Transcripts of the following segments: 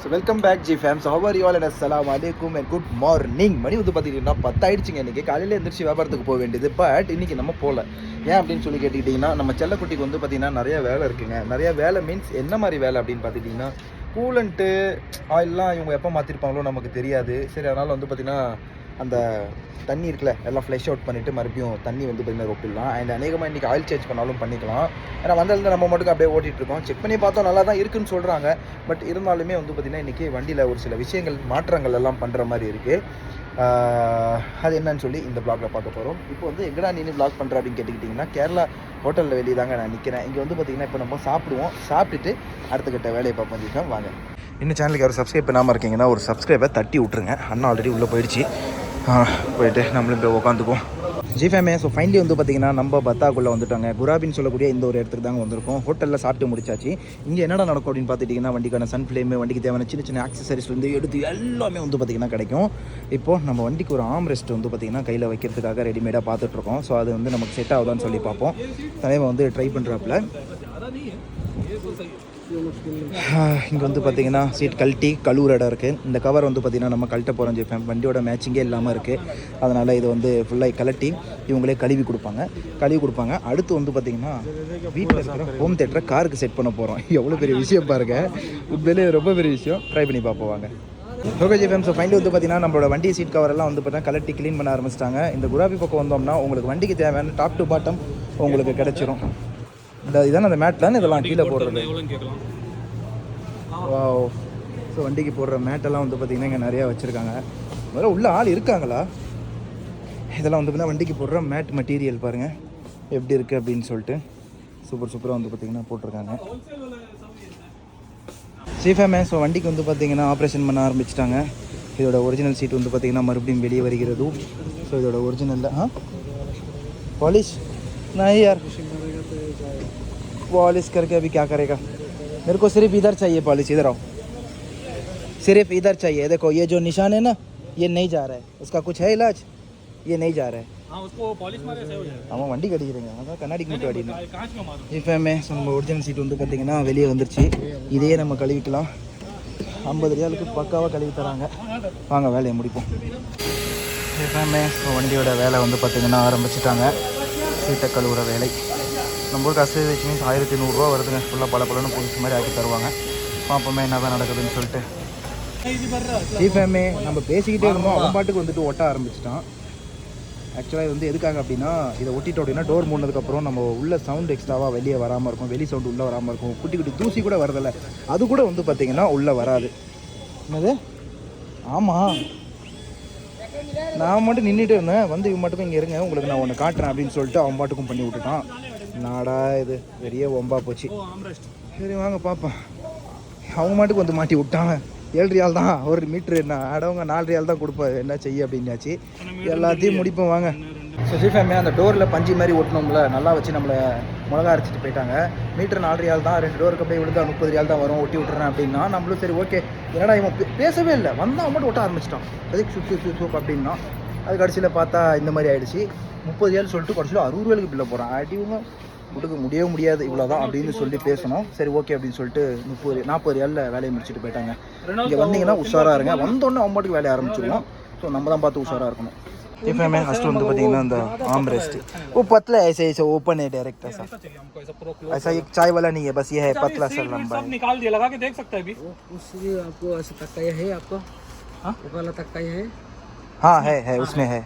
So welcome back G fams how are you all and அஸ்லாம் அலைக்கும் and good morning மணி வந்து பார்த்தீங்கன்னா பத்தாயிடுச்சுங்க இன்றைக்கி காலையில் எழுந்திரிச்சு வியாபாரத்துக்கு போக வேண்டியது. பட் இன்றைக்கி நம்ம போகல. ஏன் அப்படின்னு சொல்லி கேட்டுக்கிட்டிங்கன்னா நம்ம செல்லக்குட்டிக்கு வந்து பார்த்தீங்கன்னா நிறைய வேலை இருக்குங்க. நிறைய வேலை மீன்ஸ் என்ன மாதிரி வேலை அப்படின்னு பார்த்துக்கிட்டிங்கன்னா கூலண்ட்டு ஆயிலெலாம் இவங்க எப்போ மாற்றிருப்பாங்களோ நமக்கு தெரியாது. சரி அதனால் வந்து பார்த்திங்கன்னா அந்த தண்ணி இருக்குல்ல எல்லாம் ஃப்ளஷ் அவுட் பண்ணிவிட்டு மறுபடியும் தண்ணி வந்து பார்த்தீங்கன்னா ரொப்பிடலாம். அண்ட் அநேகமாக இன்றைக்கி ஆயில் சேஞ்ச் பண்ணாலும் பண்ணிக்கலாம். ஏன்னா வந்ததுலேருந்து நம்ம மட்டும் அப்படியே ஓட்டிகிட்டு இருக்கோம். செக் பண்ணி பார்த்தோம் நல்லா தான் இருக்குன்னு சொல்கிறாங்க பட் இருந்தாலுமே வந்து பார்த்திங்கன்னா இன்றைக்கி வண்டியில் ஒரு சில விஷயங்கள் மாற்றங்கள் எல்லாம் பண்ணுற மாதிரி இருக்குது அது என்னன்னு சொல்லி இந்த ப்ளாகில் பார்க்க போகிறோம் இப்போ வந்து எங்கடா நீ ப்ளாக் பண்ணுற அப்படின்னு கேட்டுக்கிட்டிங்கன்னா கேரளா ஹோட்டலில் வெளியே தாங்க நான் நிற்கிறேன் இங்கே வந்து பார்த்திங்கன்னா இப்போ நம்ம சாப்பிடுவோம். சாப்பிட்டுட்டு அடுத்த கட்ட வேலையை பார்ப்போம் வாங்க. இன்னும் சேனலுக்கு யாரும் சப்ஸ்கிரைப் பண்ணாமல் இருக்கீங்கன்னா ஒரு சப்ஸ்கிரைபை தட்டி விட்ருங்க அண்ணா ஆல்ரெடி உள்ளே போயிடுச்சு. போயிட்டு நம்மளும் போய் உட்காந்துப்போம் ஜி ஃபேமே ஸோ ஃபைனலி வந்து பார்த்தீங்கன்னா நம்ம பத்தாக்குள்ளே வந்துட்டாங்க. குராபின்னு சொல்லக்கூடிய இந்த ஒரு இடத்துக்கு தாங்க வந்திருக்கோம். ஹோட்டலில் சாப்பிட்டு முடிச்சாச்சு. இங்கே என்னடா நடக்கும் அப்படின்னு பார்த்துட்டிங்கன்னா வண்டிக்கான சன் ஃப்ளேமு வண்டிக்கு தேவையான சின்ன சின்ன ஆக்சசரிஸ்லேருந்து எடுத்து எல்லாமே வந்து பார்த்திங்கன்னா கிடைக்கும். இப்போது நம்ம வண்டிக்கு ஒரு ஆம் ரெஸ்ட் வந்து பார்த்திங்கன்னா கையில் வைக்கிறதுக்காக ரெடிமேடாக பார்த்துட்ருக்கோம் ஸோ அது வந்து நமக்கு செட் ஆகுதான்னு சொல்லி பார்ப்போம். தலைவன் வந்து ட்ரை பண்ணுறாப்புல இங்கே வந்து பார்த்தீங்கன்னா சீட் கழட்டி கழுவுற இடம் இருக்குது இந்த கவர் வந்து பார்த்திங்கன்னா நம்ம கழட்ட போகிறோம் ஜெஃபேம் வண்டியோட மேட்சிங்கே இல்லாமல் இருக்குது அதனால் இது வந்து ஃபுல்லாக கழட்டி இவங்களே கழுவி கொடுப்பாங்க. கழுவி கொடுப்பாங்க. அடுத்து வந்து பார்த்திங்கன்னா வீட்டில் இருக்கிற ஹோம் தேட்டரை காருக்கு செட் பண்ண போகிறோம் எவ்வளோ பெரிய விஷயம் பாருங்கள் உண்மையிலே ரொம்ப பெரிய விஷயம். ட்ரை பண்ணி பார்ப்போம் வாங்க. ஓகே ஜிஃபேம் ஸோ ஃபைனலி வந்து பார்த்தீங்கன்னா நம்மளோட வண்டி சீட் கவர் எல்லாம் வந்து பார்த்தீங்கன்னா கலட்டி க்ளீன் பண்ண ஆரம்பிச்சிட்டாங்க. இந்த குராபி பக்கம் வந்தோம்னா உங்களுக்கு வண்டிக்கு தேவையான டாப் டு பாட்டம் உங்களுக்கு கிடைச்சிரும். இந்த இதான அந்த மேட் தானே இதெல்லாம் கீழே போடுறது? வா ஸோ வண்டிக்கு போடுற மேட்டெல்லாம் வந்து பார்த்தீங்கன்னா இங்கே நிறையா வச்சுருக்காங்க. முதல்ல உள்ள ஆள் இருக்காங்களா? இதெல்லாம் வந்து பார்த்திங்கன்னா வண்டிக்கு போடுற மேட் மெட்டீரியல் பாருங்கள் எப்படி இருக்குது அப்படின்னு சொல்லிட்டு சூப்பர் சூப்பராக வந்து பார்த்திங்கன்னா போட்டிருக்காங்க. சீஃபேமே ஸோ வண்டிக்கு வந்து பார்த்திங்கன்னா ஆப்ரேஷன் பண்ண ஆரம்பிச்சிட்டாங்க. இதோட ஒரிஜினல் சீட் வந்து பார்த்திங்கன்னா மறுபடியும் வெளியே வருகிறதும் ஸோ இதோட ஒரிஜினலில் ஆ பாலிஷ் நான் யார் पॉलिश करके अभी क्या करेगा मेरे को सिर्फ इधर चाहिए पॉलिश इधर आओ सिर्फ इधर चाहिए देखो ये जो निशान है ना ये नहीं जा रहा है उसका कुछ है इलाज ये नहीं जा रहा है हाँ उसको पॉलिश मारे सही हो जाएगा அவன் வண்டி கடிக்கிறீங்க அதான் கண்ணாடிக்கு மட்டும் அடிக்கணும் नहीं, कांच में मारो ஜிஃபேமே ஸோ நம்ம ஒரிஜினல் சீட் வந்து பார்த்தீங்கன்னா வெளியே வந்துருச்சு இதையே நம்ம கழுவிக்கலாம் ஐம்பது ரியாலுக்கு பக்காவாக கழுவி தராங்க வாங்க வேலையை முடிப்போம் ஜிஃபேமே ஸோ வண்டியோட வேலை வந்து பார்த்தீங்கன்னா ஆரம்பிச்சிட்டாங்க சீட்டை கழுவுற வேலை நம்ம ஊருக்கு அசை வச்சு மீன்ஸ் ஆயிரத்தி நூறுரூவா வருதுங்க. ஃபுல்லாக பல பலன்னு புதுசு மாதிரி ஆக்கி தருவாங்க. பார்ப்போமே என்ன தான் நடக்குதுன்னு சொல்லிட்டு. ஜிஃபேமே நம்ம பேசிக்கிட்டே இருந்தோம். அவன் பாட்டுக்கு வந்துட்டு ஒட்ட ஆரம்பிச்சிட்டான். ஆக்சுவலாக இது வந்து எதுக்காக அப்படின்னா இதை ஒட்டிட்டோம் அப்படின்னா டோர் மூடினதுக்கப்புறம் நம்ம உள்ள சவுண்ட் எக்ஸ்ட்ராவாக வெளியே வராமல் இருக்கும். வெளி சவுண்ட் உள்ளே வராமல் இருக்கும். குட்டி குட்டி தூசி கூட வரதில்ல. அது கூட வந்து பார்த்தீங்கன்னா உள்ளே வராது. என்னது? ஆமாம் நான் மட்டும் நின்றுட்டு இருந்தேன். வந்து இவன் மட்டுக்கும் இங்கே இருங்க. உங்களுக்கு நான் ஒன்று காட்டுறேன் அப்படின்னு சொல்லிட்டு அவன் பாட்டுக்கும் பண்ணி விட்டுட்டான். நாடா இது? பெரிய ஒம்பா போச்சு. சரி வாங்க பார்ப்போம் அவங்க மாட்டுக்கு வந்து மாட்டி விட்டாங்க. ஏழு ரியால் தான். ஒரு மீட்ரு என்ன? அடவங்க நாலு ரியால் தான் கொடுப்பாரு என்ன செய்ய அப்படின்னாச்சு. எல்லாத்தையும் முடிப்போம் வாங்க. சுசிஃபேமே அந்த டோரில் பஞ்சு மாதிரி ஓட்டணும்ல நல்லா வச்சு நம்மளை மிளகா அரைச்சிட்டு போயிட்டாங்க. மீட்ரு நாலு ரியால் தான். ரெண்டு டோருக்கு அப்படியே விழுந்தா முப்பது ரியால் தான் வரும். ஒட்டி விட்டுறேன் அப்படின்னா நம்மளும் சரி ஓகே ஏன்னா இவன் பேசவே இல்லை. வந்தால் மட்டும் ஒட்ட ஆரம்பிச்சிட்டோம் அதுக்கு சுக்கு சுக்கு அப்படின்னா அது கடைசியில் பார்த்தா இந்த மாதிரி ஆயிடுச்சு. முப்பது ஏழு சொல்லிட்டு கடைசியில் அறுபது ரூபாய்க்கு பிள்ளை போகிறான் அடிவங்க கொடுக்க முடியவே முடியாது இவ்வளோதான் அப்படின்னு சொல்லி பேசணும் சரி ஓகே அப்படின்னு சொல்லிட்டு முப்பது நாற்பது ரியாலில் வேலையை முடிச்சுட்டு போயிட்டாங்க இங்கே வந்தீங்கன்னா உஷாராக இருங்க வந்தோடனே அவன் பாட்டுக்கு வேலையை ஆரம்பிச்சிடுவோம் ஸோ நம்ம தான் பார்த்து உஷாராக இருக்கணும் இப்போ मैं फर्स्ट வந்து பார்த்தீங்கன்னா இந்த आर्म रेस्ट वो पतला है ऐसे ऐसे ओपन है डायरेक्ट ऐसा ऐसा चाहिए हमको ऐसा प्रो ऐसा एक चाय वाला नहीं है बस ये है पतला सा लंबा सब निकाल दिया लगा के देख सकते हैं अभी उसलिए आपको ऐसे तक्का है आपको हाँ? वो काला तक्का है हाँ है है उसमें है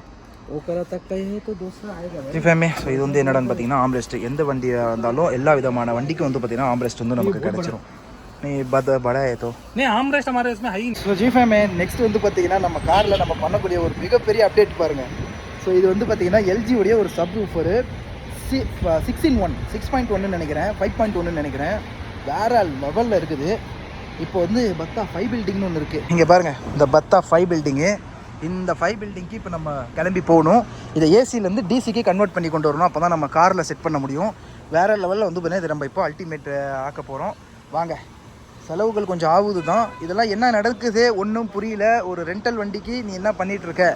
எப்பயுமே ஸோ இது வந்து என்னடான்னு பார்த்தீங்கன்னா ஆம்புலன்ஸ்ட் எந்த வண்டியாக இருந்தாலும் எல்லா விதமான வண்டிக்கும் வந்து பார்த்தீங்கன்னா ஆம்புலன்ஸ்ட் வந்து நமக்கு கிடைச்சிரும். நீ பத படா ஏதோ. நீ ஆம்புலன்ஸ் மாதிரி ஹை ஸோ ஜி ஃபேமே வந்து பார்த்தீங்கன்னா நம்ம காரில் நம்ம பண்ணக்கூடிய ஒரு மிகப்பெரிய அப்டேட் பாருங்கள் ஸோ இது வந்து பார்த்தீங்கன்னா எல்ஜியுடைய ஒரு sub woofer C one six point ஒன்னு நினைக்கிறேன். ஃபைவ் பாயிண்ட் ஒன்னு நினைக்கிறேன். வேற லெவலில் இருக்குது. இப்போ வந்து பத்தா ஃபைவ் பில்டிங்னு ஒன்று இருக்குது இங்கே பாருங்கள் இந்த பத்தா ஃபைவ் பில்டிங்கு இந்த ஃபைவ் பில்டிங்க்கு இப்போ நம்ம கிளம்பி போகணும். இதை ஏசிலேருந்து டிசிக்கு கன்வெர்ட் பண்ணி கொண்டு வரணும். அப்போ தான் நம்ம காரில் செட் பண்ண முடியும். வேறு லெவலில் வந்து பார்த்தீங்கன்னா இது நம்ம இப்போ அல்டிமேட் ஆக்க போகிறோம் வாங்க. செலவுகள் கொஞ்சம் ஆகுது தான் இதெல்லாம் என்ன நடக்குது? ஒன்றும் புரியல. ஒரு ரெண்டல் வண்டிக்கு நீ என்ன பண்ணிகிட்ருக்க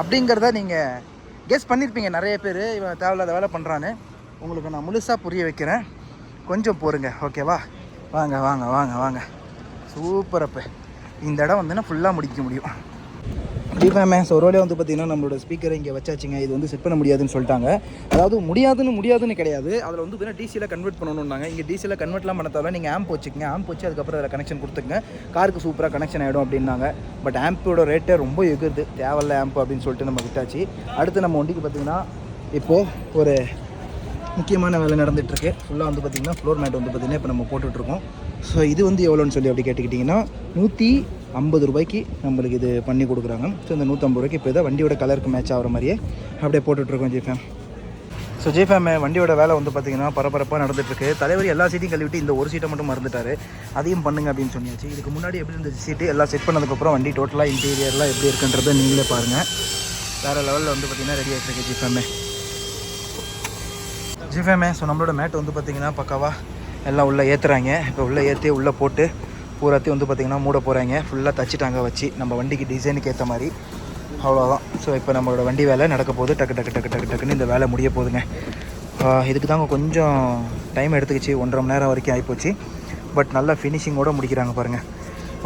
அப்படிங்கிறத நீங்கள் கெஸ் பண்ணியிருப்பீங்க நிறைய பேர் இவன் தேவையில்லாத வேலை பண்ணுறான்னு உங்களுக்கு நான் முழுசாக புரிய வைக்கிறேன். கொஞ்சம் போருங்க. ஓகேவா வாங்க வாங்க வாங்க வாங்க. சூப்பர் அப்போ. இந்த இடம் வந்துன்னா ஃபுல்லாக முடிக்க முடியும். டிஃபேமே ஸோ ரோலே வந்து பார்த்தீங்கன்னா நம்மளோட ஸ்பீக்கரை இங்கே வச்சாச்சுங்க. இது வந்து செட் பண்ண முடியாதுன்னு சொல்லிட்டாங்க. அதாவது முடியாதுன்னு முடியாதுன்னு கிடையாது. அதில் வந்து பார்த்தீங்கன்னா டிசியில் கன்வெர்ட் பண்ணணும்னாங்க. இங்கே டிசியில் கன்வெர்ட்லாம் பண்ண நீங்கள் ஆம்ப் வச்சுக்கங்க. ஆம்ப் வச்சு அதுக்கப்புறம் அதில் கனெக்ஷன் கொடுத்துங்க காருக்கு சூப்பராக கனெக்ஷன் ஆகிடும் அப்படின்னாங்க. பட் ஆம்போட ரேட்டே ரொம்ப எகுது தேவையில்ல ஆம்ப் அப்படின்னு சொல்லிட்டு நம்ம விட்டாச்சு. அடுத்து நம்ம வண்டிக்கு பார்த்திங்கன்னா இப்போது ஒரு முக்கியமான வேலை நடந்துகிட்ருக்கு ஃபுல்லாக வந்து பார்த்திங்கன்னா ஃப்ளோர் மேட் வந்து பார்த்திங்கன்னா இப்போ நம்ம போட்டுட்ருக்கோம் ஸோ இது வந்து எவ்வளோன்னு சொல்லி அப்படி கேட்டுக்கிட்டிங்கன்னா நூற்றி ஐம்பது ரூபாய்க்கு நம்மளுக்கு இது பண்ணி கொடுக்குறாங்க. ஸோ இந்த நூற்றம்பது ரூபாய்க்கு இப்போ இதை வண்டியோட கலருக்கு மேட்ச் ஆகிற மாதிரியே அப்படியே போட்டுட்ருக்கோம் ஜிஃபேம் ஸோ ஜிஃபேம் வண்டியோட வேலை வந்து பார்த்திங்கன்னா பரபரப்பாக நடந்துட்டுருக்கு. தலைவர் எல்லா சீட்டையும் கழுவிட்டு இந்த ஒரு சீட்டை மட்டும் மறந்துட்டாரு. அதையும் பண்ணுங்க அப்படின்னு சொன்னியாச்சு. இதுக்கு முன்னாடி எப்படி இருந்த சீட்டு எல்லாம் செட் பண்ணதுக்கப்புறம் வண்டி டோட்டலாக இன்டீரியர்லாம் எப்படி இருக்குன்றதை நீங்களே பாருங்கள் வேறு லெவலில் வந்து பார்த்திங்கன்னா ரெடி ஆகிட்டு இருக்கு ஜிஃபேமே ஜிஃபேமே ஸோ நம்மளோட மேட் வந்து பார்த்திங்கன்னா பக்காவாக எல்லாம் உள்ளே ஏற்றுறாங்க இப்போ உள்ளே ஏற்றி உள்ளே போட்டு பூராத்தையும் வந்து பார்த்திங்கன்னா மூட போகிறாங்க ஃபுல்லாக தச்சுட்டாங்க வச்சு. நம்ம வண்டிக்கு டிசைனுக்கு ஏற்ற மாதிரி. அவ்வளோதான் ஸோ இப்போ நம்மளோட வண்டி வேலை நடக்க போகுது. டக்கு டக்கு டக்கு டக்கு டக்குன்னு இந்த வேலை முடிய போகுதுங்க. இதுக்கு தாங்க கொஞ்சம் டைம் எடுத்துக்கிச்சு. ஒன்றரை மணி நேரம் வரைக்கும் ஆகிப்போச்சு பட் நல்லா ஃபினிஷிங்கோடு முடிக்கிறாங்க பாருங்கள்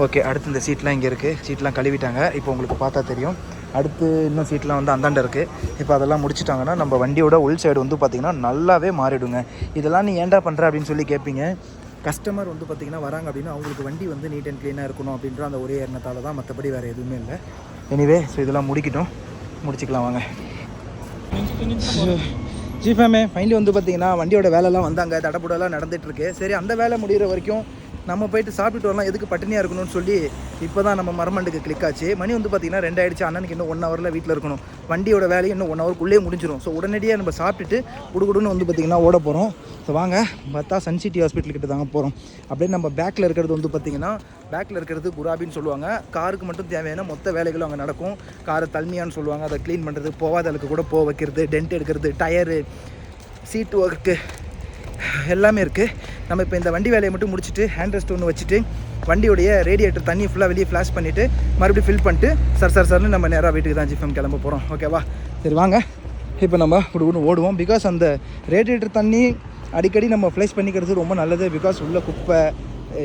ஓகே அடுத்து இந்த சீட்லாம் இங்கே இருக்குது சீட்லாம் கழுவிட்டாங்க. இப்போ உங்களுக்கு பார்த்தா தெரியும். அடுத்து இன்னும் சீட்லாம் வந்து அந்தாண்ட இருக்குது இப்போ அதெல்லாம் முடிச்சிட்டாங்கன்னா நம்ம வண்டியோட உள் சைடு வந்து பார்த்திங்கன்னா நல்லாவே மாறிடுங்க. இதெல்லாம் நீ ஏன்டா பண்ணுற அப்படின்னு சொல்லி கேட்பீங்க கஸ்டமர் வந்து பார்த்திங்கன்னா வராங்க அப்படின்னா அவங்களுக்கு வண்டி வந்து நீட் அண்ட் க்ளீனாக இருக்கணும் அப்படின்ற அந்த ஒரே எண்ணத்தால் தான் மற்றபடி வேறு எதுவுமே இல்லை. எனிவே ஸோ இதெல்லாம் முடிக்கட்டும். முடிச்சுக்கலாம் வாங்க. ஜிஃபேமே ஃபைனலி வந்து பார்த்திங்கன்னா வண்டியோட வேலைலாம் வந்தாங்க. தடப்புடலாம் நடந்துகிட்ருக்கு சரி அந்த வேலை முடிகிற வரைக்கும் நம்ம போயிட்டு சாப்பிட்டுட்டு வரலாம். எதுக்கு பட்டினியாக இருக்கணும்னு சொல்லி இப்போ தான் நம்ம மரமண்டுக்கு கிளிக் ஆச்சு. மணி வந்து பார்த்தீங்கன்னா ரெண்டாயிடுச்சு. அண்ணனுக்கு இன்னும் ஒன் ஹவரில் வீட்டில் இருக்கணும். வண்டியோட வேலையும் இன்னும் ஒன் ஹவருக்குள்ளேயே முடிஞ்சிடும் ஸோ உடனடியாக நம்ம சாப்பிட்டுட்டு குடுகுடுன்னு வந்து பார்த்திங்கன்னா ஓட போகிறோம் ஸோ வாங்க பார்த்தா சன் சிட்டி ஹாஸ்பிட்டல் கிட்ட தாங்க போகிறோம் அப்படியே நம்ம பேக்கில் இருக்கிறது வந்து பார்த்திங்கன்னா பேக்கில் இருக்கிறது குராபின்னு சொல்லுவாங்க. காருக்கு மட்டும் தேவையான மொத்த வேலைகளும் அங்கே நடக்கும். காரை தள்ளியான்னு சொல்லுவாங்க. அதை க்ளீன் பண்ணுறது போகாத அளவுக்கு கூட போக வைக்கிறது டென்ட் எடுக்கிறது டயரு சீட் ஒர்க்கு எல்லாமே இருக்குது நம்ம இப்போ இந்த வண்டி வேலையை மட்டும் முடிச்சுட்டு ஹேண்ட் ரெஸ்ட் ஒன்று வச்சுட்டு வண்டியோடைய ரேடியேட்டர் தண்ணி ஃபுல்லாக வெளியே ஃப்ளாஷ் பண்ணிவிட்டு மறுபடியும் ஃபில் பண்ணிட்டு சார் சார் சார்னு நம்ம நேராக வீட்டுக்கு தான் ஜிஃபம் கிளம்ப போகிறோம் ஓகேவா சரி வாங்க. இப்போ நம்ம இப்படி ஓடுவோம். பிகாஸ் அந்த ரேடியேட்டர் தண்ணி அடிக்கடி நம்ம ஃப்ளேஷ் பண்ணிக்கிறது ரொம்ப நல்லது. பிகாஸ் உள்ள குப்பை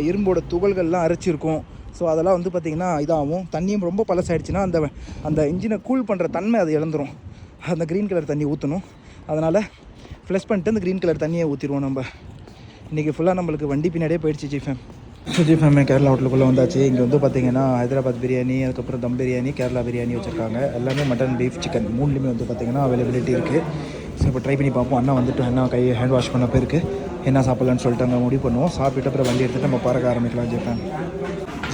இரும்போட துகள்கள்லாம் அரைச்சிருக்கும். ஸோ அதெல்லாம் வந்து பார்த்திங்கன்னா இதாகும். தண்ணியும் ரொம்ப பழசாயிடுச்சுன்னா அந்த அந்த இன்ஜினை கூல் பண்ணுற தன்மை அது இழந்துரும். அந்த க்ரீன் கலர் தண்ணி ஊற்றணும் அதனால் ஃப்ளஷ் பண்ணிட்டு அந்த க்ரீன் கலர் தண்ணியை ஊற்றிடுவோம் நம்ம. இன்றைக்கி ஃபுல்லாக நம்மளுக்கு வண்டி பின்னாடியே போயிடுச்சு ஜிஃபேம் ஜிஃபேமே கேரளா ஹோட்டலுக்குள்ளே வந்தாச்சு. இங்கே வந்து பார்த்தீங்கன்னா ஹைதராபாத் பிரியாணி அதுக்கப்புறம் தம் பிரியாணி கேரளா பிரியாணி வச்சுருக்காங்க. எல்லாமே மட்டன் பீஃப் சிக்கன் மூணுலேயுமே வந்து பார்த்திங்கன்னா அவைலபிலிட்டி இருக்குது ஸோ இப்போ ட்ரை பண்ணி பார்ப்போம். அண்ணா வந்துட்டு அண்ணா கை ஹேண்ட் வாஷ் பண்ண போயிருக்கு. என்ன சாப்பிட்லான்னு சொல்லிட்டு அங்கே முடிவு பண்ணுவோம். சாப்பிட்டு அப்புறம் வண்டி எடுத்துகிட்டு நம்ம பறக்க ஆரம்பிக்கலாம் ஜிஃபேம்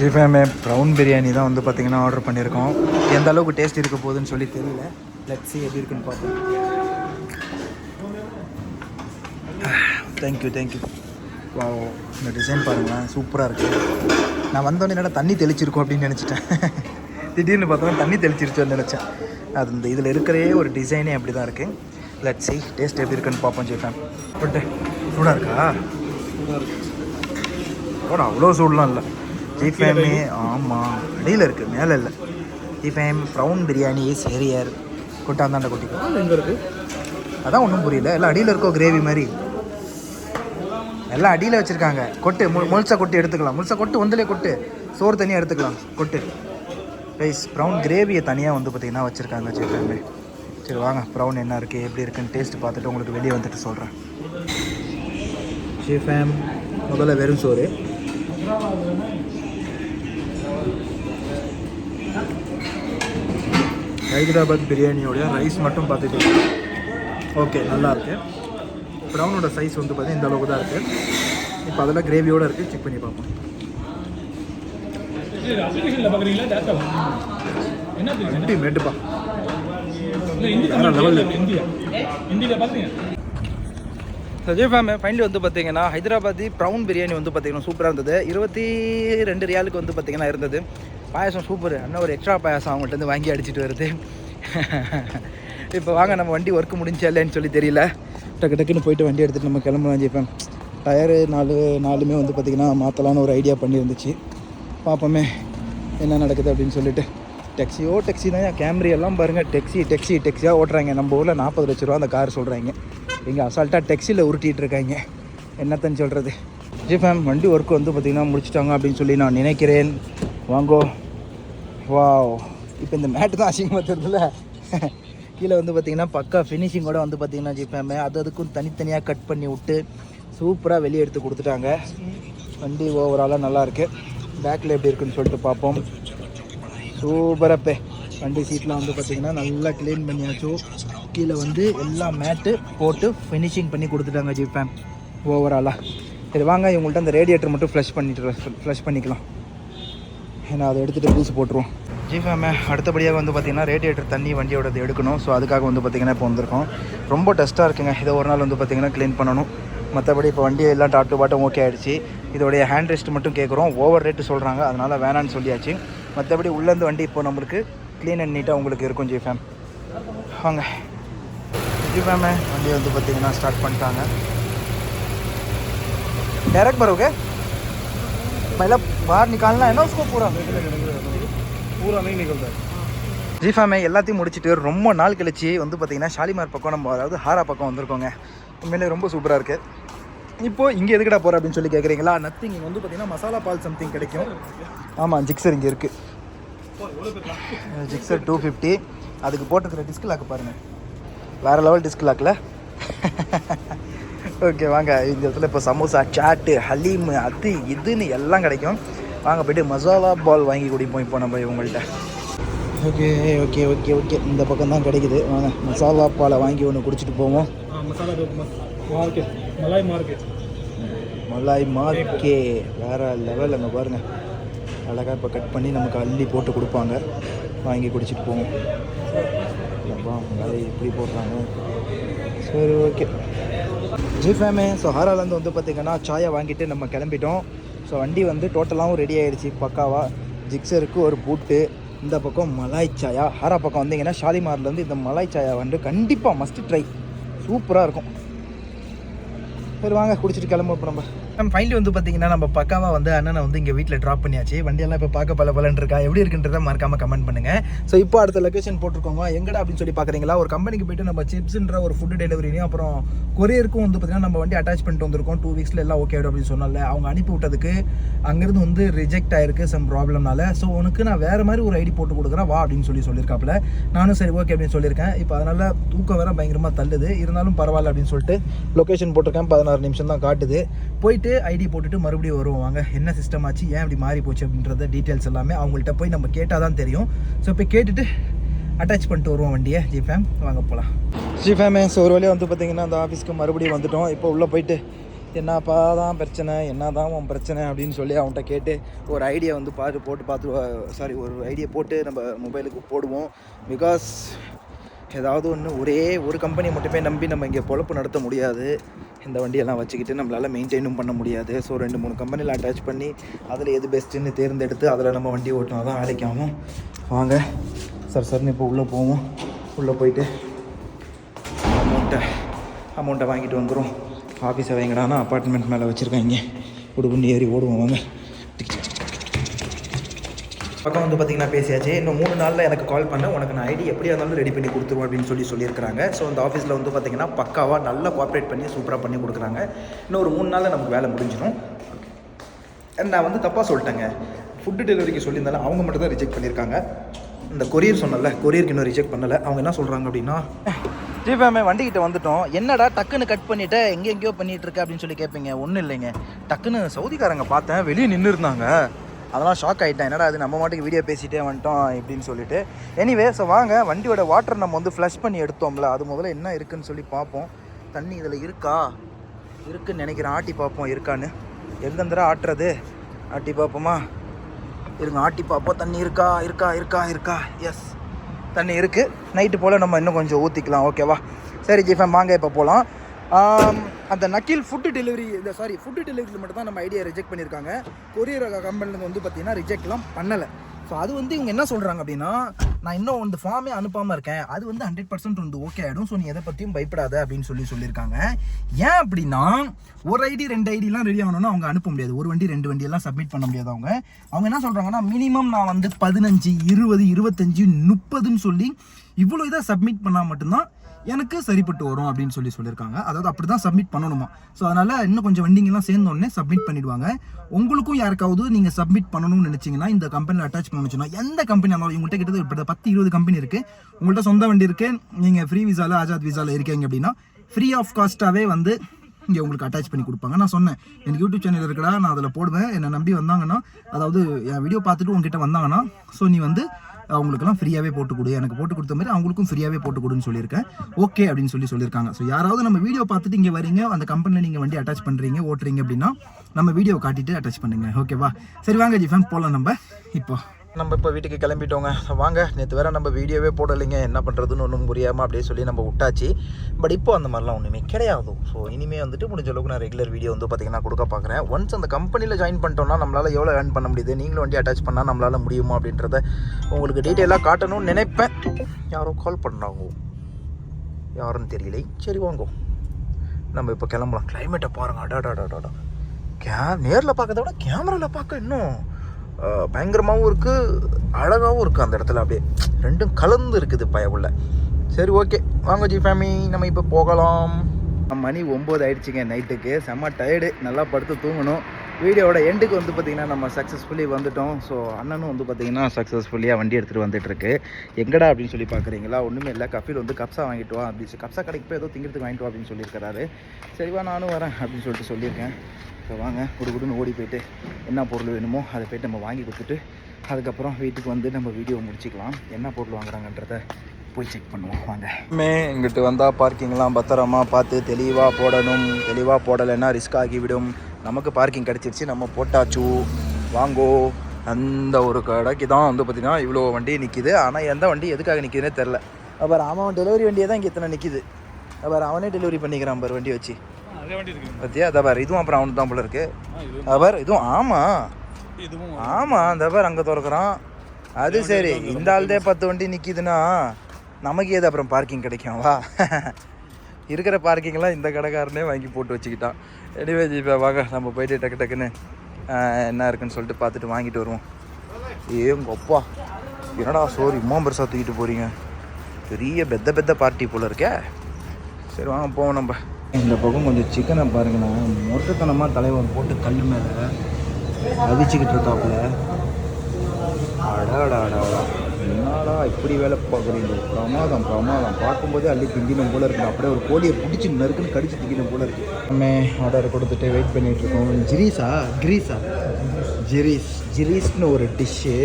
ஜிஃபேமே ப்ரௌன் பிரியாணி தான் வந்து பார்த்திங்கன்னா ஆர்டர் பண்ணியிருக்கோம் எந்த அளவுக்கு டேஸ்ட் இருக்க போகுதுன்னு சொல்லி தெரியல. லெட்ஸி எப்படி இருக்குன்னு பார்ப்போம். தேங்க்யூ தேங்க்யூ வா இந்த டிசைன் பாருங்களேன். சூப்பராக இருக்குது நான் வந்தோடனே என்னடா தண்ணி தெளிச்சிருக்கோம் அப்படின்னு நினச்சிட்டேன். திடீர்னு பார்த்தோன்னா தண்ணி தெளிச்சிருச்சோன்னு நினச்சேன். அது இந்த இதில் இருக்கிறே ஒரு டிசைனே அப்படி தான் இருக்குது லெட் சி டேஸ்ட் எப்படி இருக்குன்னு பார்ப்போம் ஜெய்ஃபேம் பட்டு சூடாக இருக்கா? போட அவ்வளோ சூடெலாம் இல்லை. ஜிஃபேமே ஆமாம் அடியில் இருக்குது மேலே இல்லை. ஜிஃபேம் ப்ரௌன் பிரியாணி சேரியர் கொட்டாந்தாண்ட கொட்டிக்கோ. அதான் ஒன்றும் புரியல. எல்லாம் அடியில் இருக்கோ கிரேவி மாதிரி? எல்லாம் அடியில் வச்சுருக்காங்க. கொட்டு மு முழுசா கொட்டு எடுத்துக்கலாம். முழுசா கொட்டு ஒந்திலே கொட்டு. சோறு தனியாக எடுத்துக்கலாம். கொட்டு. ரைஸ் ப்ரௌன் கிரேவியை தனியாக வந்து பார்த்திங்கன்னா வச்சுருக்காங்க சிக்கன் சரி வாங்க. ப்ரௌன் என்ன இருக்குது எப்படி இருக்குன்னு டேஸ்ட் பார்த்துட்டு உங்களுக்கு வெளியே வந்துட்டு சொல்கிறேன் ஷிஃபேம் முதல்ல வெறும் சோறு. ஹைதராபாத் பிரியாணியோடைய ரைஸ் மட்டும் பார்த்துட்டு. ஓகே நல்லா இருக்குது ப்ரௌனோட சைஸ் வந்து பார்த்தீங்கன்னா இந்த அளவுக்கு தான் இருக்குது இப்போ அதெல்லாம் கிரேவியோடு இருக்குது செக் பண்ணி பார்ப்போம். அப்ளிகேஷனில் சஜய் ஃபைனலி வந்து பார்த்தீங்கன்னா ஹைதராபாத்தி ப்ரௌன் பிரியாணி வந்து பார்த்தீங்கன்னா சூப்பராக இருந்தது. இருபத்தி ரெண்டு ரியாலுக்கு வந்து பார்த்தீங்கன்னா இருந்தது. பாயாசம் சூப்பர் அண்ணன் ஒரு எக்ஸ்ட்ரா பாயாசம் அவங்கள்ட்ட இருந்து வாங்கி அடிச்சிட்டு வருது. இப்போ வாங்க நம்ம வண்டி ஒர்க் முடிஞ்சா இல்லைன்னு சொல்லி தெரியல. டக்கு டக்குன்னு போயிட்டு வண்டி எடுத்துகிட்டு நம்ம கிளம்பலாம் ஜெய்ஃபேம் டயரு நாலு நாலுமே வந்து பார்த்திங்கன்னா மாற்றலான்னு ஒரு ஐடியா பண்ணியிருந்துச்சு. பார்ப்போமே என்ன நடக்குது அப்படின்னு சொல்லிட்டு. டெக்ஸியோ டெக்ஸி தான் கேமரி எல்லாம் பாருங்கள் டெக்ஸி டெக்ஸி டெக்ஸியாக ஓட்டுறாங்க. நம்ம ஊரில் நாற்பது லட்ச ரூபா அந்த கார் சொல்கிறாங்க இங்கே அசால்ட்டாக டெக்ஸியில் உருட்டிகிட்டு இருக்காங்க. என்னத்தன்னு சொல்கிறது ஜி ஃபேம் வண்டி ஒர்க் வந்து பார்த்திங்கன்னா முடிச்சிட்டாங்க அப்படின்னு சொல்லி நான் நினைக்கிறேன். வாங்கோ. வா இப்போ இந்த மேட்டு தான் அசிங்கமாக தெரியுதுல்ல. கீழே வந்து பார்த்தீங்கன்னா பக்கா ஃபினிஷிங்கோட வந்து பார்த்தீங்கன்னா ஜிப்பேமே அது அதுக்கும் தனித்தனியாக கட் பண்ணி விட்டு சூப்பராக வெளியே எடுத்து கொடுத்துட்டாங்க. வண்டி ஓவராலாக நல்லாயிருக்கு பேக்கில் எப்படி இருக்குன்னு சொல்லிட்டு பார்ப்போம். சூப்பராப்பே வண்டி சீட்லாம் வந்து பார்த்தீங்கன்னா நல்லா க்ளீன் பண்ணியாச்சும் கீழே வந்து எல்லா மேட்டு போட்டு ஃபினிஷிங் பண்ணி கொடுத்துட்டாங்க ஜிப்பேம் ஓவராலாக சரி வாங்க இவங்கள்ட்ட அந்த ரேடியேட்டர் மட்டும் ஃப்ளஷ் பண்ணிட்டு ஃப்ளஷ் பண்ணிக்கலாம். ஏன்னா அதை எடுத்துகிட்டு பூசு போட்டுருவோம். ஜிஃபேமே அடுத்தபடியாக வந்து பார்த்திங்கன்னா ரேடியேட்டர் தண்ணி வண்டியோடது எடுக்கணும் ஸோ அதுக்காக வந்து பார்த்திங்கன்னா இப்போ வந்திருக்கோம் ரொம்ப டஸ்ட்டாக இருக்குங்க இதை ஒரு நாள் வந்து பார்த்திங்கன்னா க்ளீன் பண்ணணும் மற்றபடி இப்போ வண்டி எல்லாம் டாட்டு பாட்டம் ஓகே ஆயிடுச்சு இதோடைய ஹேண்ட் ரெஸ்ட் மட்டும் கேட்குறோம் ஓவர் ரேட்டு சொல்கிறாங்க அதனால் வேணான்னு சொல்லியாச்சு மற்றபடி உள்ளேருந்து வண்டி இப்போ நம்மளுக்கு க்ளீன் அண்ட் நீட்டாக உங்களுக்கு இருக்கும் ஜிஃபேம் வாங்க ஜிஃபேமே வண்டி வந்து பார்த்திங்கன்னா ஸ்டார்ட் பண்ணிட்டாங்க डायरेक्ट भरोगे पहले बाहर निकालना है ना उसको पूरा பூராமே நிகழ்ந்தார் ஜிஃபாமே எல்லாத்தையும் முடிச்சுட்டு ரொம்ப நாள் கழிச்சு வந்து பார்த்தீங்கன்னா ஷாலிமார் பக்கம் நம்ம அதாவது ஹாரா பக்கம் வந்திருக்கோங்க. உண்மையிலே ரொம்ப சூப்பராக இருக்குது இப்போது இங்கே எதுக்கடா போகிற அப்படின்னு சொல்லி கேட்குறீங்களா நத்திங் இங்கே வந்து பார்த்திங்கன்னா மசாலா பால் சம்திங் கிடைக்கும். ஆமாம் ஜிக்ஸர் இங்கே இருக்குது ஜிக்ஸர் டூ ஃபிஃப்டி அதுக்கு போட்டுக்கிற டிஸ்க் லாக்கு பாருங்கள் வேறு லெவல் டிஸ்க் லாக்கில் ஓகே வாங்க. இந்த இடத்துல இப்போ சமோசா சாட்டு ஹலீமு அது இதுன்னு எல்லாம் கிடைக்கும். வாங்க போய்ட்டு மசாலா பால் வாங்கி குடிப்போம் இப்போ நம்ம இவங்கள்ட்ட. Okay okay okay okay. இந்த பக்கம் தான் கிடைக்குது. வாங்க மசாலா பாலை வாங்கி ஒன்று குடிச்சிட்டு போவோம். மலாய் மார்க்கெட் மலாய் மார்க்கே வேறு லெவல் அங்கே பாருங்க. அழகாக இப்போ கட் பண்ணி நமக்கு அள்ளி போட்டு கொடுப்பாங்க. வாங்கி குடிச்சிட்டு போவோம். அப்பா மலாய் இப்படி போடுறாங்க? சரி ஓகே. ஜிஃபேமே ஸோ ஹாராலேருந்து வந்து பார்த்திங்கன்னா சாயை வாங்கிட்டு நம்ம கிளம்பிட்டோம். ஸோ வண்டி வந்து டோட்டலாகவும் ரெடி ஆகிடுச்சு பக்காவாக ஜிக்ஸருக்கு ஒரு பூட்டு இந்த பக்கம் மலாய் சாயா. ஹாரா பக்கம் வந்தீங்கன்னா ஷாலிமார்லேருந்து இந்த மலாய் சாயா வந்து கண்டிப்பாக மஸ்ட் ட்ரை சூப்பராக இருக்கும். சரி வாங்க குடிச்சிட்டு கிளம்புவோம் இப்போ நம்ம. நம்ம ஃபைனலி வந்து பார்த்தீங்கன்னா நம்ம பக்காவாக வந்து அண்ணனை வந்து இங்கே வீட்டில் ட்ராப் பண்ணியாச்சு. வண்டியெல்லாம் இப்போ பார்க்க பல பலன் இருக்கா? எப்படி இருக்குன்றத மறக்காமல் கமெண்ட் பண்ணுங்க. ஸோ இப்போ அடுத்த லொகேஷன் போட்டிருக்கோங்க எங்கடா அப்படின்னு சொல்லி பார்க்குறீங்களா ஒரு கம்பெனிக்கு போயிட்டு நம்ம சிப்ஸ்ன்ற ஒரு ஃபுட் டெலிவரியும் அப்புறம் கொரியருக்கும் வந்து பார்த்தீங்கன்னா நம்ம வண்டி அட்டாச் பண்ணிட்டு வந்திருக்கோம். டூ வீக்ஸில் எல்லாம் ஓகே ஆகிடும் அப்படின்னு சொன்னால அவங்க அனுப்பி விட்டதுக்கு அங்கேருந்து வந்து ரிஜெக்ட் ஆயிருக்கு சம் ப்ராப்ளம்னால ஸோ உனக்கு நான் வேறு மாதிரி ஒரு ஐடி போட்டு கொடுக்குறேன் வா அப்படின்னு சொல்லி சொல்லியிருக்காப்புல. நானும் சரி ஓகே அப்படின்னு சொல்லியிருக்கேன். இப்போ அதனால் தூக்கம் வேற பயங்கரமாக தள்ளுது. இருந்தாலும் பரவாயில்ல அப்படின்னு சொல்லிட்டு லொக்கேஷன் போட்டிருக்கேன். பதினாறு நிமிஷம் தான் காட்டுது. போயிட்டு ஐடி போட்டுட்டு மறுபடியும் வருவோம். வாங்க என்ன சிஸ்டம் ஆச்சு? ஏன் இப்படி மாறி போச்சு அப்படின்றத டீட்டெயில்ஸ் எல்லாமே அவங்கள்ட்ட போய் நம்ம கேட்டால் தான் தெரியும். ஸோ இப்போ கேட்டுட்டு அட்டாச் பண்ணிட்டு வருவோம் வண்டியை. ஜிஃபேம் வாங்க போகலாம் ஜிஃபேமே ஸோ ஒரு வழியாக வந்து பார்த்திங்கன்னா அந்த ஆஃபீஸ்க்கு மறுபடியும் வந்துட்டோம். இப்போ உள்ளே போயிட்டு என்னப்பா தான் பிரச்சனை? என்ன தான் உன் பிரச்சனை? அப்படின்னு சொல்லி அவன்கிட்ட கேட்டு ஒரு ஐடியா வந்து பார்த்து போட்டு பார்த்து சாரி ஒரு ஐடியா போட்டு நம்ம மொபைலுக்கு போடுவோம். பிகாஸ் ஏதாவது ஒன்று ஒரே ஒரு கம்பெனி மட்டுமே நம்பி நம்ம இங்கே பொழப்பு நடத்த முடியாது. இந்த வண்டியெல்லாம் வச்சுக்கிட்டு நம்மளால் மெயின்டைனும் பண்ண முடியாது. ஸோ ரெண்டு மூணு கம்பெனியில் அட்டாச் பண்ணி அதில் எது பெஸ்ட்டுன்னு தேர்ந்தெடுத்து அதில் நம்ம வண்டி ஓட்டினா தான் வேலைக்கு வாங்க. சார் சார்னு இப்போ உள்ளே போவோம். உள்ளே போயிட்டு அமௌண்ட்டை அமௌண்ட்டை வாங்கிட்டு வந்துடும் ஆஃபீஸை வைங்கடானா அப்பார்ட்மெண்ட் மேலே வச்சுருக்காங்க. உடுபுண்டி ஏறி ஓடுவோம் வாங்க. பக்கம் வந்து பார்த்தீங்கன்னா பேசியாச்சு. இன்னும் மூணு நாளில் எனக்கு கால் பண்ண. உனக்கு நான் ஐடி எப்படியா இருந்தாலும் ரெடி பண்ணி கொடுத்துருவோம் அப்படின்னு சொல்லி சொல்லியிருக்காங்க ஸோ அந்த ஆஃபீஸில் வந்து பார்த்தீங்கன்னா பக்காவாக நல்லா கோஆப்ரேட் பண்ணி சூப்பராக பண்ணி கொடுக்குறாங்க. இன்னும் ஒரு மூணு நாளில் நமக்கு வேலை முடிஞ்சிடும். நான் வந்து தப்பாக சொல்லிட்டேங்க. ஃபுட்டு டெலிவரிக்கு சொல்லியிருந்தாலும் அவங்க மட்டும் தான் ரிஜெக்ட் பண்ணியிருக்காங்க. இந்த கொரியர் சொன்னல கொரியருக்கு இன்னும் ரிஜெக்ட் பண்ணலை. அவங்க என்ன சொல்கிறாங்க அப்படின்னா ஜிபேமே வண்டிக்கிட்ட வந்துட்டோம். என்னடா டக்குன்னு கட் பண்ணிவிட்டு எங்கே எங்கேயோ பண்ணிட்டு அப்படின்னு சொல்லி கேட்பீங்க ஒன்றும் இல்லைங்க. டக்குன்னு சவுதிக்காரங்க பார்த்தேன். வெளியே நின்று இருந்தாங்க அதெல்லாம் ஷாக் ஆகிட்டேன் என்னடா அது நம்ம மாட்டுக்கு வீடியோ பேசிட்டே வந்துட்டோம் இப்படின்னு சொல்லிட்டு. எனிவே ஸோ வாங்க வண்டியோட வாட்டர் நம்ம வந்து ஃப்ளஷ் பண்ணி எடுத்தோம்ல. அது முதல்ல என்ன இருக்குன்னு சொல்லி பார்ப்போம். தண்ணி இதில் இருக்கா? இருக்குன்னு நினைக்கிறேன் ஆட்டி பார்ப்போம். இருக்கான்னு. எங்கேருந்துடா ஆட்டுறது? ஆட்டி பார்ப்போமா? இருங்க ஆட்டி பார்ப்போம். தண்ணி இருக்கா? இருக்கா? இருக்கா? இருக்கா? எஸ் தண்ணி இருக்குது நைட்டு போல் நம்ம இன்னும் கொஞ்சம் ஊற்றிக்கலாம் ஓகேவா சரி ஜிஃபன் வாங்க இப்போ போகலாம் அந்த நக்கீல் ஃபுட்டு டெலிவரி இந்த சாரி ஃபுட்டு டெலிவரியில் மட்டும் தான் நம்ம ஐடியா ரிஜெக்ட் பண்ணியிருக்காங்க. கொரியர் கம்பெனிலேருந்து வந்து பார்த்தீங்கன்னா ரிஜெக்ட்லாம் பண்ணலை. ஸோ அது வந்து இவங்க என்ன சொல்கிறாங்க அப்படின்னா நான் இன்னும் வந்து ஃபார்மே அனுப்பாமல் இருக்கேன். அது வந்து ஹண்ட்ரட் பர்சன்ட் வந்து ஓகே ஆகிடும் ஸோ நீ எதை பற்றியும் பயப்படாத அப்படின்னு சொல்லி சொல்லியிருக்காங்க. ஏன் அப்படின்னா ஒரு ஐடி ரெண்டு ஐடிலாம் ரெடி ஆகணும்னா அவங்க அனுப்ப முடியாது. ஒரு வண்டி ரெண்டு வண்டியெல்லாம் சப்மிட் பண்ண முடியாது அவங்க. அவங்க என்ன சொல்கிறாங்கன்னா மினிமம் நான் வந்து பதினஞ்சு இருபது இருபத்தஞ்சு முப்பதுன்னு சொல்லி இவ்வளோ இதாக சப்மிட் பண்ணால் மட்டும்தான் எனக்கு சரிப்பட்டு வரும் அப்படின்னு சொல்லி சொல்லியிருக்காங்க. அதாவது அப்படி தான் சப்மிட் பண்ணணுமா? ஸோ அதனால் இன்னும் கொஞ்சம் வண்டிங்கெல்லாம் சேர்ந்தோடனே சப்மிட் பண்ணிவிடுவாங்க உங்களுக்கும் யாருக்காவது நீங்கள் சப்மிட் பண்ணணும்னு நினச்சிங்கன்னா இந்த கம்பெனியில் அட்டாச் பண்ணணும்னு எந்த கம்பெனி இருந்தாலும் உங்கள்கிட்ட கிட்டத்தட்ட இப்போ பத்து இருபது கம்பெனி இருக்குது உங்கள்கிட்ட சொந்த வண்டி இருக்குது நீங்கள் ஃப்ரீ விசாவில் ஆஜாத் விசாவில் இருக்கீங்க அப்படின்னா ஃப்ரீ ஆஃப் காஸ்ட்டாகவே வந்து இங்கே உங்களுக்கு அட்டாச் பண்ணி கொடுப்பாங்க. நான் சொன்னேன் எனக்கு யூடியூப் சேனல் இருக்கடா நான் அதில் போடுவேன். என்னை நம்பி வந்தாங்கன்னா அதாவது என் வீடியோ பார்த்துட்டு உங்ககிட்ட வந்தாங்கன்னா ஸோ நீ வந்து அவங்களுக்குலாம் ஃப்ரீயாகவே போட்டு கொடு எனக்கு போட்டு கொடுத்த மாதிரி அவங்களுக்கும் ஃப்ரீயாகவே போட்டு கொடுன்னு சொல்லியிருக்கேன். ஓகே அப்படின்னு சொல்லி சொல்லியிருக்காங்க. ஸோ யாராவது நம்ம வீடியோ பார்த்துட்டு இங்கே வரீங்க அந்த கம்பெனியில் நீங்கள் வண்டி அட்டாச் பண்ணுறீங்க ஓட்டுறீங்க அப்படின்னா நம்ம வீடியோ காட்டிட்டு அட்டாச் பண்ணுங்க. ஓகேவா சரி வாங்க ஜிஃபேம் போகலாம் நம்ம. இப்போ நம்ம இப்போ வீட்டுக்கு கிளம்பிட்டோங்க. வாங்க நேற்று வேறு நம்ம வீடியோவே போடலைங்க. என்ன பண்ணுறதுன்னு ஒன்றும் புரியாமல் அப்படியே சொல்லி நம்ம விட்டாச்சு. பட் இப்போ அந்த மாதிரிலாம் ஒன்றுமே கிடையாது. ஸோ இனிமேல் வந்துட்டு முடிஞ்ச அளவுக்கு நான் ரெகுலர் வீடியோ வந்து பார்த்தீங்கன்னா கொடுக்க பார்க்குறேன் ஒன்ஸ் அந்த கம்பெனியில் ஜாயின் பண்ணிட்டோம்னா நம்மளால் எவ்வளோ ஏர்ன் பண்ண முடியுது? நீங்களும் வண்டி அட்டாச் பண்ணால் நம்மளால் முடியுமா அப்படின்றத உங்களுக்கு டீட்டெயிலாக காட்டணும்னு நினைப்பேன். யாரோ கால் பண்ணாங்க யாருன்னு தெரியலை. சரி வாங்கோ. நம்ம இப்போ கிளம்பலாம். கிளைமேட்டை பாருங்க. அடாடாடாடா கே நேரில் பார்க்கறத விட கேமராவில் பார்க்க இன்னும் பயங்கரமாகவும் இருக்குது அழகாகவும் இருக்குது அந்த இடத்துல அப்படியே. ரெண்டும் கலந்து இருக்குது பயவுள்ள சரி ஓகே. வாங்க ஜி ஃபேமி நம்ம இப்போ போகலாம். மணி ஒம்பது ஆயிடுச்சுங்க நைட்டுக்கு செம்ம டயர்டு நல்லா படுத்து தூங்கணும். வீடியோவோட எண்டுக்கு வந்து பார்த்திங்கன்னா நம்ம சக்ஸஸ்ஃபுல்லி வந்துட்டோம். ஸோ அண்ணனும் வந்து பார்த்திங்கன்னா சக்ஸஸ்ஃபுல்லியாக வண்டி எடுத்துகிட்டு வந்துட்டுருக்கு. எங்கடா அப்படின்னு சொல்லி பார்க்குறீங்களா ஒன்றுமே இல்லை. கஃபீல் வந்து கப்ஸா வாங்கிட்டு வா அப்படி சொல்லி- கப்ஸா கடைக்கு போய் ஏதோ திங்கிறதுக்கு வாங்கிட்டு வா அப்படின்னு சொல்லியிருக்காரு சரிவா நானும் வரேன் அப்படின்னு சொல்லிட்டு சொல்லியிருக்கேன். ஸோ வாங்க. குடு குடுன்னு ஓடி போயிட்டு என்ன பொருள் வேணுமோ அதை போயிட்டு நம்ம வாங்கி கொடுத்துட்டு அதுக்கப்புறம் வீட்டுக்கு வந்து நம்ம வீடியோ முடிச்சுக்கலாம். என்ன பொருள் வாங்குறாங்கன்றத போய் செக் பண்ணுவோம் வாங்க. மே இங்கிட்டு வந்தால் பார்க்கிங்லாம் பத்திரமா பார்த்து தெளிவாக போடணும். தெளிவாக போடலைன்னா ரிஸ்க் ஆகிவிடும். நமக்கு பார்க்கிங் கிடச்சிருச்சு நம்ம போட்டாச்சு. வாங்கோ. அந்த ஒரு கடைக்கு தான் வந்து பார்த்திங்கன்னா இவ்வளோ வண்டி நிற்கிது ஆனால் எந்த வண்டி எதுக்காக நிற்கிதுன்னே தெரில அப்புறம் அவன் டெலிவரி வண்டியே தான் இங்கே இத்தனை நிற்கிது அப்புறம் அவனே டெலிவரி பண்ணிக்கிறான் பாரு வண்டி வச்சு. அதே வண்டி இருக்கு. பத்தியா? அதை பாரு இதுவும் அப்புறம் அவனுக்கு தான் போல இருக்கு. ஆ, இது அவர் இதுவும் ஆமாம் இதுவும். ஆமாம் அந்த பாரு அங்கே திறக்கிறான். அது சரி இந்த ஆள்தே பத்து வண்டி நிற்கிதுன்னா நமக்கு ஏது அப்புறம் பார்க்கிங் கிடைக்கும்வா இருக்கிற பார்க்கிங்லாம் இந்த கடைக்காரனே வாங்கி போட்டு வச்சுக்கிட்டான். எனிவே ஜிபே வாங்க. நம்ம போயிட்டு டக்கு டக்குன்னு என்ன இருக்குன்னு சொல்லிட்டு பார்த்துட்டு வாங்கிட்டு வருவோம். ஏங்க அப்பா. என்னடா சோறு இம்மா பெருசாக தூக்கிட்டு போகிறீங்க பெரிய பெத்த பெத்த பார்ட்டி போல் இருக்கே. சரி வாங்க போவோம் நம்ம. இந்த பக்கம் கொஞ்சம் சிக்கனை பாருங்கண்ணா. மொட்டத்தனமாக தலைவன் போட்டு கல் மேலே அவிச்சுக்கிட்டு இருக்காப்புல. அடாடாடாடா என்னடா இப்படி வேலை பார்க்குறீங்க? பிரமாதம் பிரமாதம். பார்க்கும்போதே அள்ளி திங்கினும் போல இருக்கு. அப்படியே ஒரு கோழியை பிடிச்சி நறுக்குன்னு கடிச்சு திங்கினும் போல இருக்கு. நம்ம ஆர்டர் கொடுத்துட்டு வெயிட் பண்ணிட்டு இருக்கோம். ஜிரீஸா கிரீஸா ஜிரீஸ் ஜிரீஸ்னு ஒரு டிஷ்ஷு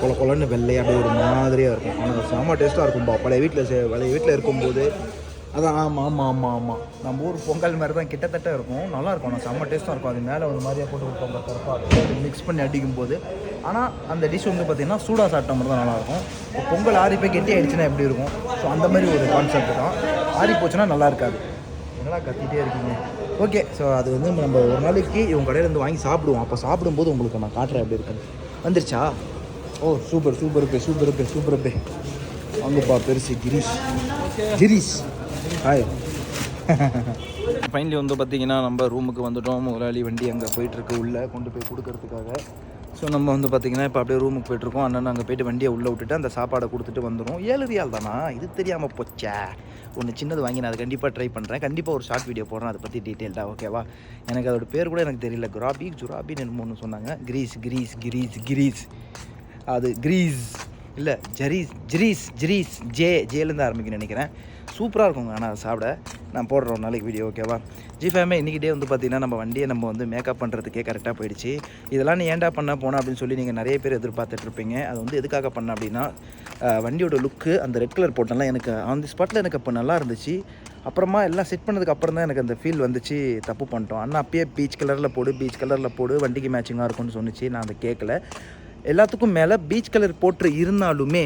கொல கொலன்னு வெள்ளையாக அப்படியே ஒரு மாதிரியாக இருக்கும். ஆனால் செம்ம டேஸ்ட்டாக இருக்கும்பா பழைய வீட்டில் பழைய வீட்டில் இருக்கும்போது அதான் ஆமாம் ஆமாம் ஆமாம் ஆமாம் நம்ம ஊர் பொங்கல் மாதிரி தான் கிட்டத்தட்ட இருக்கும். நல்லா இருக்கும். ஆனால் செம்ம டேஸ்ட்டாக இருக்கும். அது மேலே ஒரு மாதிரியாக போட்டு கொடுப்பாங்க கருப்பாக மிக்ஸ் பண்ணி அடிக்கும் போது ஆனால் அந்த டிஷ் வந்து பார்த்திங்கன்னா சூடாக சாப்பிட்ட மாதிரி தான் நல்லாயிருக்கும் பொங்கல் ஆறி போய் கெட்டி ஆயிடுச்சுன்னா எப்படி இருக்கும்? ஸோ அந்த மாதிரி ஒரு கான்செப்ட் தான். ஆறி போச்சுன்னா நல்லா இருக்காது. என்னடா கத்திட்டே இருக்கீங்க? ஓகே ஸோ அது வந்து நம்ம ஒரு நாளைக்கு இவங்க கடையிலேருந்து வாங்கி சாப்பிடுவோம். அப்போ சாப்பிடும்போது உங்களுக்கு நான் காட்டுறேன் எப்படி இருக்குன்னு. வந்துருச்சா? ஓ சூப்பர் சூப்பர் பே சூப்பர் பே சூப்பர் பே வாங்கப்பா பெருசு. கிரீஷ் கிரீஷ் ஹாய் ஃபைனலி வந்து பார்த்தீங்கன்னா நம்ம ரூமுக்கு வந்துட்டோம். முதலாளி வண்டி அங்கே போயிட்டுருக்கு. உள்ளே கொண்டு போய் கொடுக்கறதுக்காக. ஸோ நம்ம வந்து பார்த்தீங்கன்னா இப்போ அப்படியே ரூமுக்கு போயிட்டுருக்கோம். அண்ணன் அங்கே போயிட்டு வண்டியை உள்ளே விட்டுட்டு அந்த சாப்பாடை கொடுத்துட்டு வந்துடும் ஏழு ரியால் தானா? இது தெரியாமல் போச்சே. ஒன்று சின்னது வாங்கி நான் அது கண்டிப்பாக ட்ரை பண்ணுறேன் கண்டிப்பாக ஒரு ஷார்ட் வீடியோ போடுறேன். அதை பற்றி டீட்டெயில்டாக ஓகேவா எனக்கு அதோட பேர் கூட எனக்கு தெரியல. குராபி ஜுராபின்னு என்னமோ சொன்னாங்க. Greece Greece Greece Greece. அது கிரீஸ். இல்லை ஜரீஸ் ஜிரீஸ் ஜிரீஸ். ஜே ஜேலேருந்து ஆரம்பிக்கணும்னு நினைக்கிறேன். சூப்பராக இருக்குங்க. ஆனால் அதை சாப்பிட நான் போடுற ஒரு நாளைக்கு வீடியோ ஓகேவா ஜி ஃபேமே இன்றைக்கி டே வந்து பார்த்திங்கன்னா நம்ம வண்டியை நம்ம வந்து மேக்கப் பண்ணுறதுக்கே கரெக்டாக போயிடுச்சு. இதெல்லாம் நீ ஏன்டா பண்ண போனோம் அப்படின்னு சொல்லி நீங்கள் நிறைய பேர் எதிர்பார்த்துட்ருப்பீங்க. அது வந்து எதுக்காக பண்ண அப்படின்னா வண்டியோட லுக்கு அந்த ரெட் கலர் போட்டெல்லாம் எனக்கு ஆன் தி ஸ்பாட்டில் எனக்கு அப்போ நல்லா இருந்துச்சு. அப்புறமா எல்லாம் செட் பண்ணதுக்கு அப்புறம் தான் எனக்கு அந்த ஃபீல் வந்துச்சு தப்பு பண்ணிட்டோம். அண்ணா அப்பயே பீச் கலரில் போடு பீச் கலரில் போடு வண்டிக்கு மேட்சிங்காக இருக்கும்னு சொன்னிச்சு. நான் அதை கேட்கல எல்லாத்துக்கும் மேலே பீச் கலர் போட்டு இருந்தாலுமே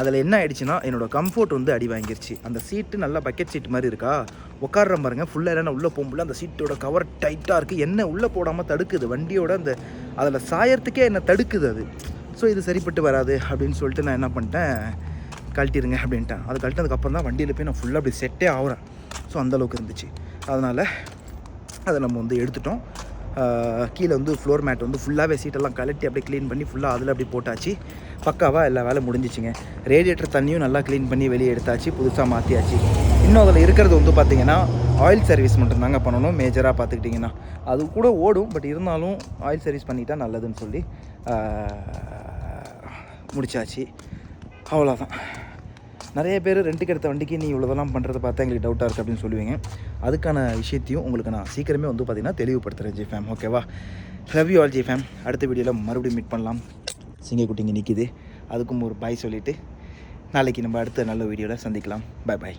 அதில் என்ன ஆயிடுச்சுன்னா என்னோட கம்ஃபர்ட் வந்து அடி வாங்கிருச்சு. அந்த சீட்டு நல்லா பக்கெட் சீட் மாதிரி இருக்கா? உட்கார்ற பாருங்க ஃபுல்லாக இல்லைன்னா உள்ளே போகும்போது அந்த சீட்டோட கவர் டைட்டாக இருக்குது என்ன உள்ளே போடாமல் தடுக்குது? வண்டியோட அந்த அதில் சாயறதுக்கே என்ன தடுக்குது அது? ஸோ இது சரிப்பட்டு வராது அப்படின்னு சொல்லிட்டு நான் என்ன பண்ணிட்டேன் கழட்டிடுங்க அப்படின்ட்டேன். அது கழட்டினதுக்கப்புறம் தான் வண்டியில் போய் நான் ஃபுல்லாக அப்படி செட்டே ஆகிறேன் ஸோ அந்தளவுக்கு இருந்துச்சு. அதனால் அதை நம்ம வந்து எடுத்துட்டோம். கீழே வந்து ஃப்ளோர் மேட் வந்து ஃபுல்லாகவே சீட்டெல்லாம் கலட்டி அப்படியே க்ளீன் பண்ணி ஃபுல்லாக அதில் அப்படியே போட்டாச்சு. பக்காவாக எல்லா வேலை முடிஞ்சிச்சுங்க. ரேடியேட்டர் தண்ணியும் நல்லா க்ளீன் பண்ணி வெளியே எடுத்தாச்சு புதுசாக மாற்றியாச்சு இன்னும் அதில் இருக்கிறது வந்து பார்த்தீங்கன்னா ஆயில் சர்வீஸ் மட்டும்தாங்க பண்ணணும் மேஜராக பார்த்துக்கிட்டிங்கன்னா அது கூட ஓடும் பட் இருந்தாலும் ஆயில் சர்வீஸ் பண்ணிட்டா நல்லதுன்னு சொல்லி முடிச்சாச்சு. அவ்வளோதான் நிறைய பேர் ரெண்டுக்கு எடுத்த வண்டிக்கு நீ இவ்வளோதெல்லாம் பண்ணுறதை பார்த்தா எங்களுக்கு டவுட்டாக இருக்குது அப்படின்னு சொல்லுவீங்க. அதுக்கான விஷயத்தையும் உங்களுக்கு நான் சீக்கிரமே வந்து பார்த்தீங்கன்னா தெளிவுபடுத்துகிறேன் ஜி ஃபேம் ஓகேவா love you all G fam அடுத்த வீடியோவில் மறுபடியும் மீட் பண்ணலாம். சிங்கக்குட்டிங்க நிற்கிது அதுக்கும் ஒரு பாய் சொல்லிவிட்டு நாளைக்கு நம்ம அடுத்த நல்ல வீடியோவில் சந்திக்கலாம். Bye bye